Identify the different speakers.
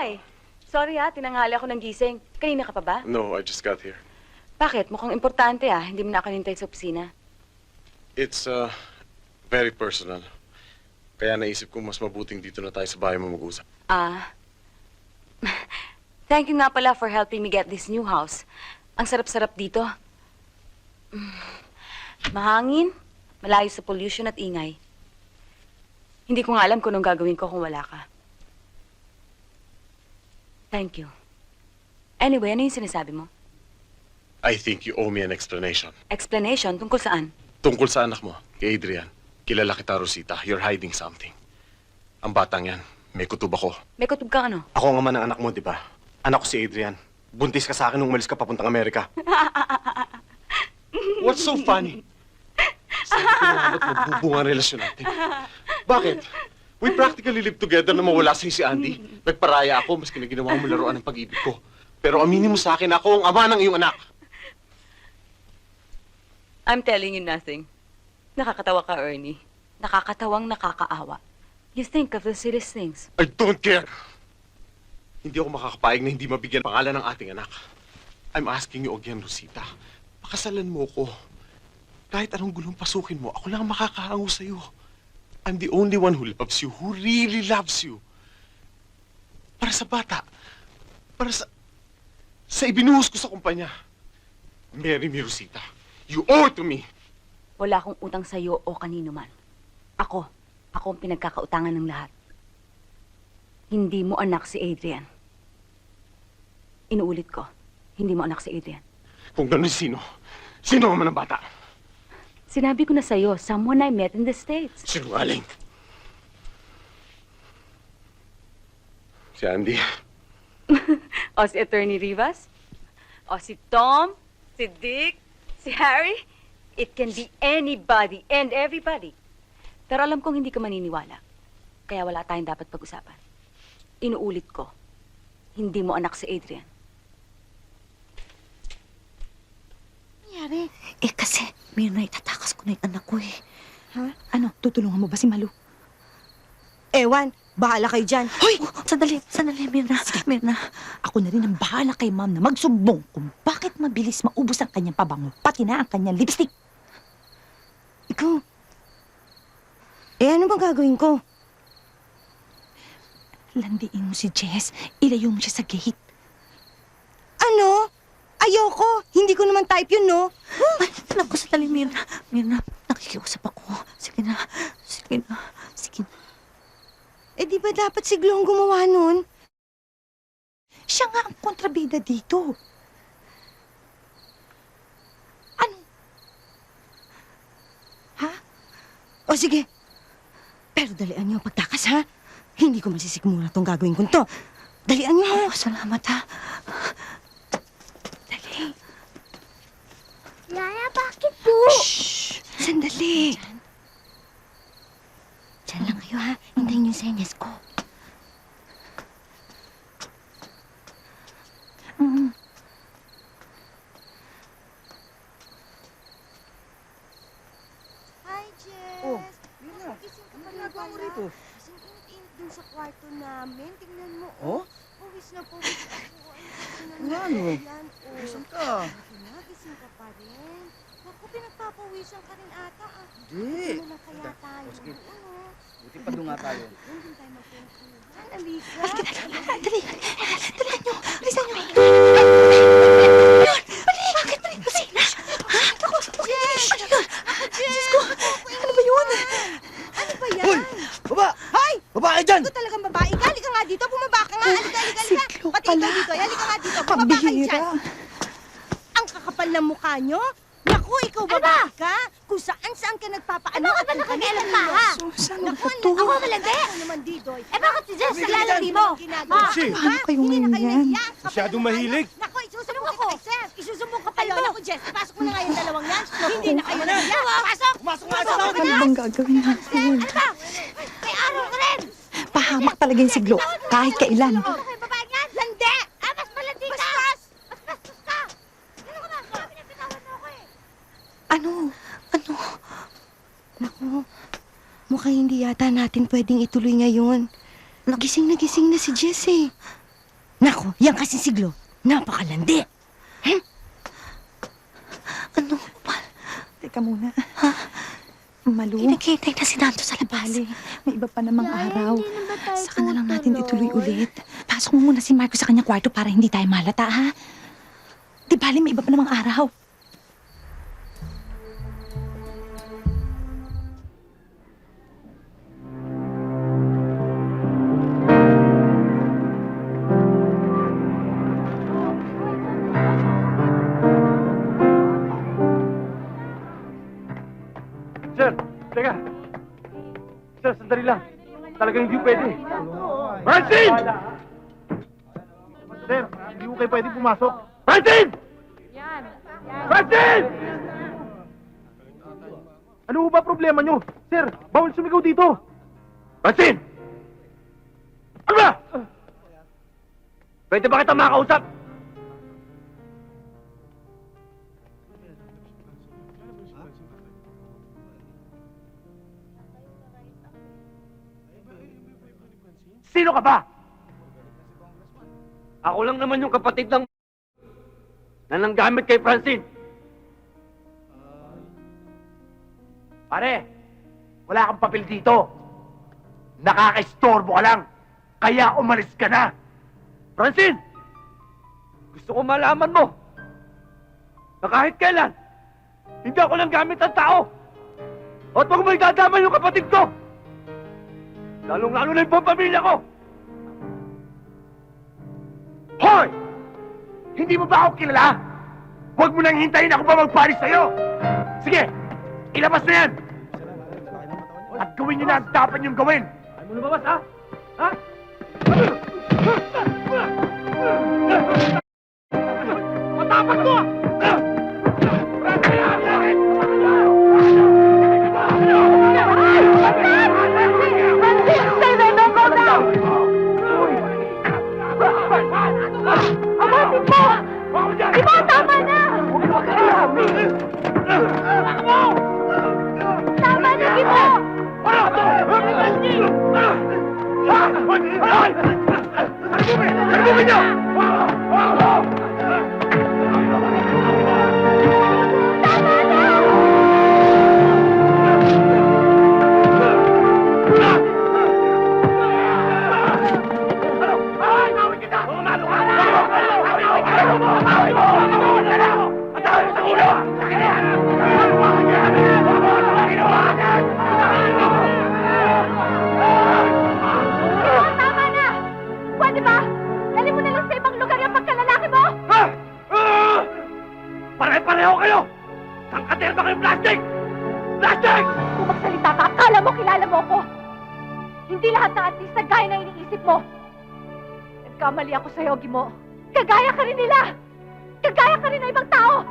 Speaker 1: Hi! Sorry ha, tinanghali ako ng gising. Kanina ka pa ba?
Speaker 2: No, I just got here.
Speaker 1: Bakit? Mukhang importante ah. Hindi mo na ako nintay sa opisina.
Speaker 2: It's, uh, very personal. Kaya naisip ko mas mabuting dito na tayo sa bahay mo mag-usap.
Speaker 1: Ah. Thank you nga pala for helping me get this new house. Ang sarap-sarap dito. Mm. Mahangin, malayo sa pollution at ingay. Hindi ko nga alam kung anong gagawin ko kung wala ka. Thank you. Anyway, ano yung sinasabi mo?
Speaker 2: I think you owe me an explanation.
Speaker 1: Explanation tungkol saan?
Speaker 2: Tungkol sa anak mo, kay Adrian. Kilala kita, Rosita. You're hiding something. Ang batang yan, may kutob ako.
Speaker 1: May kutub kang ano?
Speaker 2: Ako ang ama ng anak mo, di ba? Anak ko si Adrian. Buntis ka sa akin nung umalis ka papuntang Amerika. What's so funny? Sabi ko na nga ba't magbubunga ang relasyon natin? Bakit? We practically live together na mawala sa'yo si Andy. Nagparaya ako, maski na ginawa mo laruan ng pag-ibig ko. Pero aminin mo sa akin, ako ang ama ng iyong anak.
Speaker 1: I'm telling you nothing. Nakakatawa ka, Ernie. Nakakatawang nakakaawa. You think of the silliest things.
Speaker 2: I don't care. Hindi ako makakapayag na hindi mabigyan pangalan ng ating anak. I'm asking you again, Rosita. Pakasalan mo ko. Kahit anong gulong pasukin mo, ako lang ang makakahango sa'yo. I'm the only one who loves you, who really loves you. Para sa bata. Para sa... Sa ibinuhos ko sa kumpanya. Marry me, Rosita. You owe to me.
Speaker 1: Wala akong utang sa'yo o kanino man. Ako. Ako ang pinagkakautangan ng lahat. Hindi mo anak si Adrian. Inuulit ko. Hindi mo anak si Adrian.
Speaker 2: Kung ganun sino, sino ang man ang bata?
Speaker 1: Sinabi ko na sa'yo, someone I met in the States.
Speaker 2: Sinungaling. Si Andy.
Speaker 1: O si Attorney Rivas? O si Tom? Si Dick? Si Harry? It can be anybody and everybody. Pero alam kong hindi ka maniniwala. Kaya wala tayong dapat pag-usapan. Inuulit ko, hindi mo anak si Adrian.
Speaker 3: Nangyari? Eh kasi, Mirna, itatakas ko na yung anak ko eh. Ha? Ano, tutulungan mo ba si Malu?
Speaker 4: Ewan, bahala kayo dyan.
Speaker 3: Hoy! Sandali, sandali, Mirna. Mirna, ako na rin ang bahala kay ma'am na magsumbong kung bakit mabilis maubos ang kanyang pabango, pati na ang kanyang lipstick.
Speaker 4: Ikaw. Eh, ano bang gagawin ko?
Speaker 3: Landiin mo si Jess, ilayo mo siya sa gate.
Speaker 4: Ano? Ayoko. Hindi ko naman type yun, no?
Speaker 3: Ay, naku, sandali, Mirna. Mirna, nakikiusap ako. Sige na, sige na, sige na.
Speaker 4: Eh, di ba dapat si Glo ang gumawa nun?
Speaker 3: Siya nga ang kontrabida dito. Ano?
Speaker 4: Ha? O sige. Pero dalian niyo ang pagtakas, ha? Hindi ko masisigmura tong gagawin ko to. Dalian niyo, ha?
Speaker 3: Oh, salamat ha. Dali.
Speaker 4: Yaya, bakit po?
Speaker 3: Shh!
Speaker 4: Sandali. Diyan lang kayo, ha? Hintayin yung senyas ko.
Speaker 3: Mm.
Speaker 4: Hi, Jess.
Speaker 5: Oh,
Speaker 4: Mira. Pala.
Speaker 5: rito?
Speaker 4: Kasing init-init dun sa kwarto namin. Tingnan mo,
Speaker 5: Oh?
Speaker 4: Pawis na pawis ako. Ano
Speaker 5: ano?
Speaker 4: yan, oh.
Speaker 5: Ka?
Speaker 4: Nagising ka pa rin. Naku, pinagpapawisan ka rin ata. Ah.
Speaker 5: Hindi.
Speaker 4: Ano na kaya tayo?
Speaker 5: O, sige.
Speaker 4: Oh.
Speaker 5: Buti pa doon nga tayo.
Speaker 4: Doon din tayo magkwentuhan. Halika.
Speaker 3: Dali, dali. Nyo, alisan nyo. Yun, dali, bakit pa rin kusina? Ha? Ako, yes! Ano? Diyos ko, ano ba yun?
Speaker 4: Ano yan?
Speaker 5: Hoy! Baba!
Speaker 4: Hoy!
Speaker 5: Baba kayo dyan!
Speaker 4: Ito talagang babae ka. Halika nga dito. Bumaba ka nga. Halika, halika,
Speaker 3: Si
Speaker 4: halika.
Speaker 3: Glo
Speaker 4: Pati ikaw
Speaker 3: pala.
Speaker 4: dito. Halika nga dito. Bumaba kayo
Speaker 3: Pambihira.
Speaker 4: dyan. Ang kakapal ng mukha nyo. Naku, ikaw babae ka. Kung saan-saan ka nagpapaano. Ano ka ba nakakailan pa, ha?
Speaker 3: Susan, ano ba to?
Speaker 4: ako malandi. Ano naman dito?
Speaker 6: Eh bakit si Jess naglalandi mo?
Speaker 3: Paano kayo
Speaker 4: Hindi na kayo
Speaker 3: ganyan?
Speaker 5: Masyadong mahilig.
Speaker 4: nyo. Naku, isusumbong ako. Sir, yun. Naku, Jess, pasok mo na nga yung dalawang yan. Hindi na kayo nahiya. Pasok!
Speaker 5: Pumasok nga sa
Speaker 4: Pasok!
Speaker 5: loob!
Speaker 3: Ano bang gagawin natin?
Speaker 6: May araw ka rin!
Speaker 3: Pahamak talaga yung si Glo, kahit kailan.
Speaker 4: Ano kayo babae yan? Landi!
Speaker 6: Ah, mas malandi ka!
Speaker 4: Bastos!
Speaker 6: Bastos ka! Ano ka ba? Sabi na bitawan mo ako eh!
Speaker 3: Ano? Ano?
Speaker 4: Naku, mukhang hindi yata natin pwedeng ituloy ngayon. Nagising na gising na si Jess eh. Nako, yan kasi siglo. Napakalandi.
Speaker 7: Ano, Opal?
Speaker 3: Teka muna. Ha? Malu,
Speaker 7: Pinagkitay na si Nando sa labas.
Speaker 3: bale, may iba pa namang araw.
Speaker 6: hindi na ba tayo
Speaker 3: Saka na lang natin ituloy ulit. Pasok mo muna si Marco sa kanyang kwarto para hindi tayo malata, ha? Di bale, may iba pa namang araw.
Speaker 8: Sandali lang. Talagang hindi pwede. Francine! Sir, hindi ko kayo pwede pumasok. Francine! Yan. Francine! Ano ba problema nyo? Sir, bawal sumigaw dito. Francine! Ano ba? Pwede ba kita makausap? Sino ka ba? Ako lang naman yung kapatid ng na nanggamit kay Francine. Pare, wala kang papel dito. Nakaka-istorbo ka lang. Kaya umalis ka na. Francine! Gusto ko malaman mo na kahit kailan, hindi ako lang gamit ng tao. At huwag mo idadama yung kapatid ko. Lalong-lalo na yung pamilya ko! Hoy! Hindi mo ba ako kilala? Huwag mo nang hintayin ako pa magparis sa'yo! Sige, ilabas na yan! At gawin niyo na ang dapat niyong gawin! Ay mo lumabas, ha? Ha? Matapag mo!
Speaker 6: Iba,
Speaker 8: Kayong plastic? Plastic!
Speaker 6: Kung magsalita ka, akala mo kilala mo ko! Hindi lahat ng artista gaya na iniisip mo! Nagkamali ako sa'yo, Gimo. Kagaya ka rin nila! Kagaya ka rin ng ibang tao!